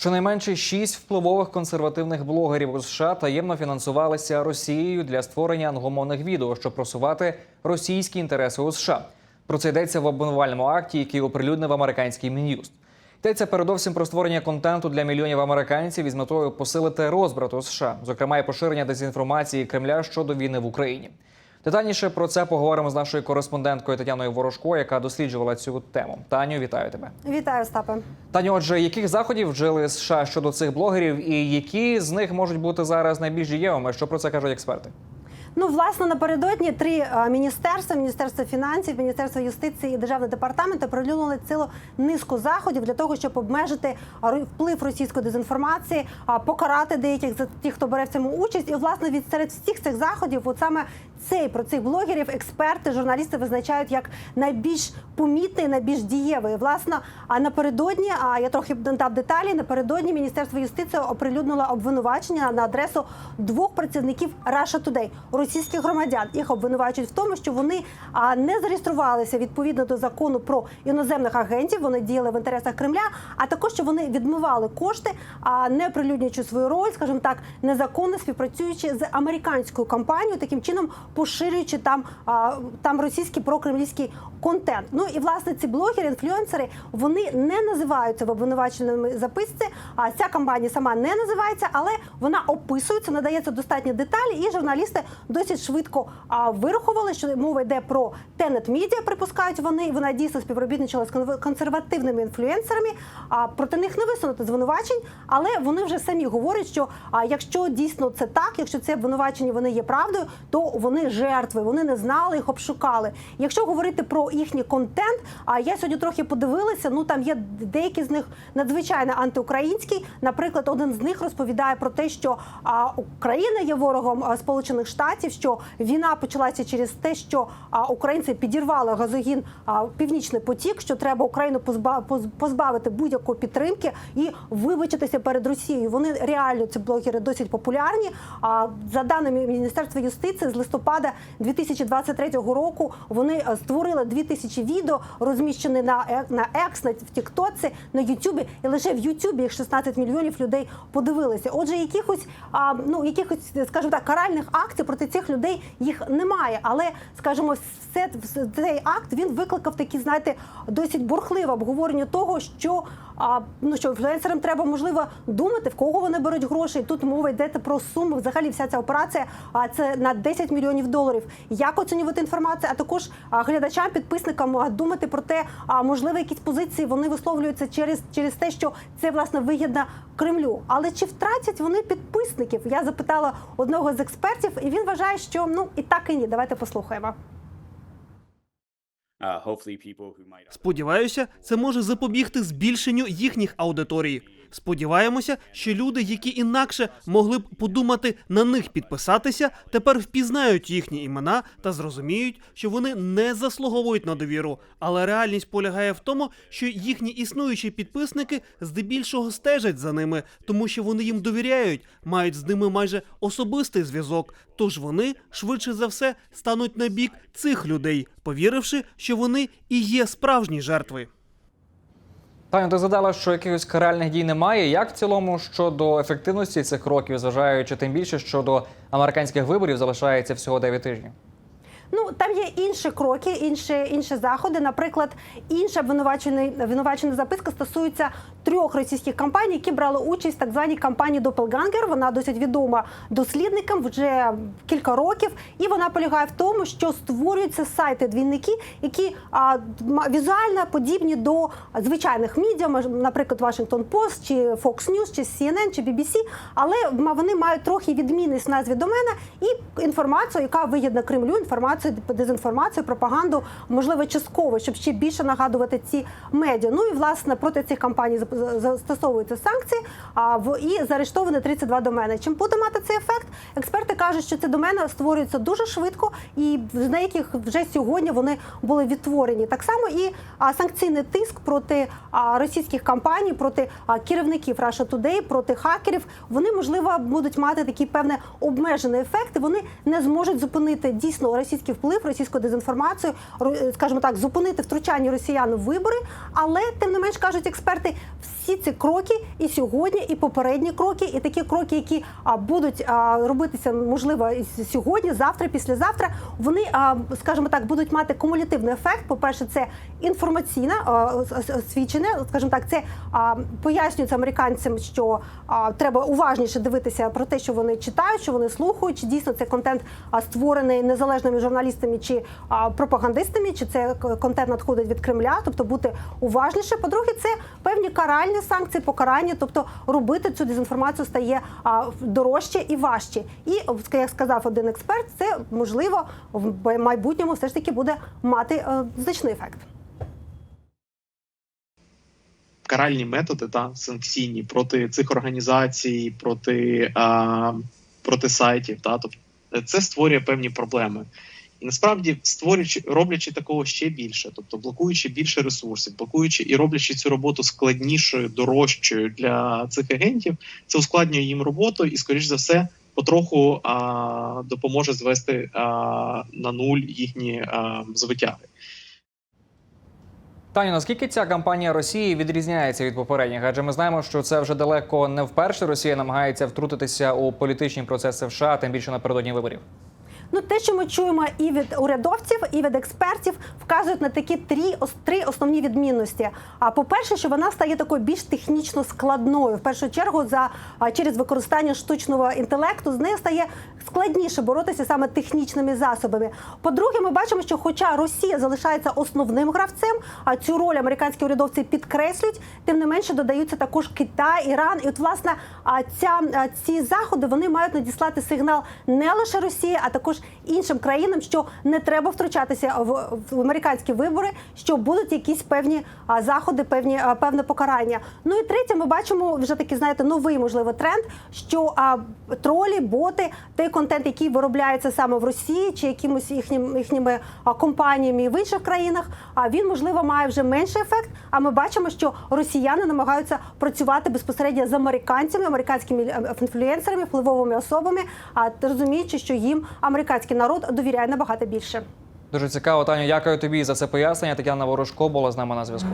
Щонайменше шість впливових консервативних блогерів у США таємно фінансувалися Росією для створення англомовних відео, щоб просувати російські інтереси у США. Про це йдеться в обвинувальному акті, який оприлюднив американський мін'юст. Йдеться передовсім про створення контенту для мільйонів американців із метою посилити розбрат у США, зокрема і поширення дезінформації Кремля щодо війни в Україні. Детальніше про це поговоримо з нашою кореспонденткою Тетяною Ворожко, яка досліджувала цю тему. Таню, вітаю тебе. Вітаю, Остапе. Таню, отже, яких заходів вжили США щодо цих блогерів, і які з них можуть бути зараз найбільш дієвими? Що про це кажуть експерти? Ну, власне, напередодні три е, міністерства: міністерство фінансів, міністерство юстиції і державний департамент оприлюднили цілу низку заходів для того, щоб обмежити вплив російської дезінформації, а, покарати деяких за тих, хто бере в цьому участь. І власне від серед всіх цих заходів, от саме цей про цих блогерів, експерти, журналісти визначають як найбільш помітний, найбільш дієвий. Власне, а напередодні, а я трохи дав деталі. Напередодні міністерство юстиції оприлюднило обвинувачення на адресу двох працівників Russia Today, російських громадян. Їх обвинувачують в тому, що вони не зареєструвалися відповідно до закону про іноземних агентів. Вони діяли в інтересах Кремля, а також що вони відмивали кошти, а не прилюднюючи свою роль, скажімо так, незаконно співпрацюючи з американською компанією, таким чином поширюючи там, там російський прокремлівський контент. Ну і власне ці блогери, інфлюенсери, вони не називаються в обвинуваченому записці. А ця компанія сама не називається, але вона описується, надається достатньо деталі, і журналісти досить швидко вирахували, що мова йде про Tenet Media, припускають вони. Вона дійсно співробітничала з консервативними інфлюенсерами. А проти них не висунуто звинувачень, але вони вже самі говорять, що а, якщо дійсно це так, якщо це обвинувачення вони є правдою, то вони жертви, вони не знали, їх обшукали. Якщо говорити про їхній контент, а я сьогодні трохи подивилася. Ну там є деякі з них надзвичайно антиукраїнські. Наприклад, один з них розповідає про те, що а, Україна є ворогом Сполучених Штатів, що війна почалася через те, що українці підірвали газогін Північний потік, що треба Україну позба- поз- позбавити будь-якої підтримки і вибачитися перед Росією. Вони реально ці блогери досить популярні. А за даними Міністерства юстиції, з листопада 2023 року вони е, створили 2000 відео, розміщені на Е- на X, на в Тіктоці, на Ютубі, і лише в Ютубі їх 16 мільйонів людей подивилися. Отже, якихось ну якихось, скажімо так, каральних акцій проти цих людей їх немає. Але скажімо, все цей акт він викликав такі, знаєте, досить бурхливе обговорення того, що а, ну що інфлюенсерам треба можливо думати, в кого вони беруть гроші. Тут мова йде про суми. Взагалі, вся ця операція а це на 10 мільйонів доларів. Як оцінювати інформацію? А також глядачам, підписникам думати про те, а можливо, якісь позиції вони висловлюються через, через те, що це власне вигідно Кремлю. Але чи втратять вони підписників? Я запитала одного з експертів, і він вважає, що ну і так і ні. Давайте послухаємо. Сподіваюся, це може запобігти збільшенню їхніх аудиторій. Сподіваємося, що люди, які інакше могли б подумати на них підписатися, тепер впізнають їхні імена та зрозуміють, що вони не заслуговують на довіру. Але реальність полягає в тому, що їхні існуючі підписники здебільшого стежать за ними, тому що вони їм довіряють, мають з ними майже особистий зв'язок. Тож вони швидше за все стануть на бік цих людей, повіривши, що вони і є справжні жертви. Таню, ти згадала, що якихось каральних дій немає. Як в цілому щодо ефективності цих кроків, зважаючи тим більше, що до американських виборів залишається всього 9 тижнів? Ну там є інші кроки, інші інші заходи. Наприклад, інша обвинувачена обвинувачена записка стосується трьох російських компаній, які брали участь в так званій кампанії Doppelganger. Вона досить відома дослідникам вже кілька років, і вона полягає в тому, що створюються сайти двійники, які а, візуально подібні до звичайних медіа, наприклад, Washington Post, чи Fox News, чи CNN, чи BBC, але вони мають трохи відмінність в назві домена і інформацію, яка вигідна Кремлю, інформацію, дезінформацію, пропаганду, можливо, частково, щоб ще більше нагадувати ці медіа. Ну і власне проти цих компаній застосовуються санкції. А в і заарештовані 32 домени. Чим буде мати цей ефект? Експерти кажуть, що ці домени створюються дуже швидко, і з деяких вже сьогодні вони були відтворені. Так само і а, санкційний тиск проти російських компаній, проти керівників Russia Today, проти хакерів. Вони можливо будуть мати такий певний обмежений ефект. і Вони не зможуть зупинити дійсно російські російський вплив, російську дезінформацію, ру- скажімо так, зупинити втручання росіян в вибори. Але тим не менш кажуть експерти, всі ці кроки і сьогодні, і попередні кроки, і такі кроки, які будуть робитися можливо сьогодні, завтра, післязавтра, вони, скажімо так, будуть мати кумулятивний ефект. По перше, це інформаційне а, ос- ос- освічене, скажімо так, це пояснюється американцям, що треба уважніше дивитися про те, що вони читають, що вони слухають, чи дійсно це контент створений незалежними журналістами чи а, пропагандистами, чи це контент надходить від Кремля, тобто бути уважніше. По-друге, це певні каральні санкції, покарання, тобто робити цю дезінформацію стає дорожче і важче. І як сказав один експерт, це можливо в майбутньому все ж таки буде мати е, значний ефект. каральні методи та санкційні проти цих організацій, проти, а, проти сайтів. Та, тобто це створює певні проблеми. Насправді створюючи, роблячи такого ще більше, тобто блокуючи більше ресурсів, блокуючи і роблячи цю роботу складнішою, дорожчою для цих агентів, це ускладнює їм роботу і, скоріш за все, потроху а, допоможе звести а, на нуль їхні а, звитяги. Таню, наскільки ця кампанія Росії відрізняється від попередніх? Адже ми знаємо, що це вже далеко не вперше Росія намагається втрутитися у політичні процеси США, тим більше напередодні виборів. Ну, те, що ми чуємо і від урядовців, і від експертів, вказують на такі три, три основні відмінності. А по-перше, що вона стає такою більш технічно складною. В першу чергу, за через використання штучного інтелекту з нею стає складніше боротися саме технічними засобами. По-друге, ми бачимо, що хоча Росія залишається основним гравцем, а цю роль американські урядовці підкреслюють, тим не менше додаються також Китай, Іран. І от власне ця ці заходи вони мають надіслати сигнал не лише Росії, а також іншим країнам, що не треба втручатися в, американські вибори, що будуть якісь певні заходи, певні певне покарання. Ну і третє, ми бачимо вже такий, знаєте, новий можливо тренд, що а, тролі, боти, той контент, який виробляється саме в Росії чи якимось їхнім їхніми компаніями в інших країнах, а він можливо має вже менший ефект. А ми бачимо, що росіяни намагаються працювати безпосередньо з американцями, американськими е, інфлюенсерами, впливовими особами, а розуміючи, що їм американський народ довіряє набагато більше. Дуже цікаво, Таню. Дякую тобі за це пояснення. Тетяна Ворожко була з нами на зв'язку.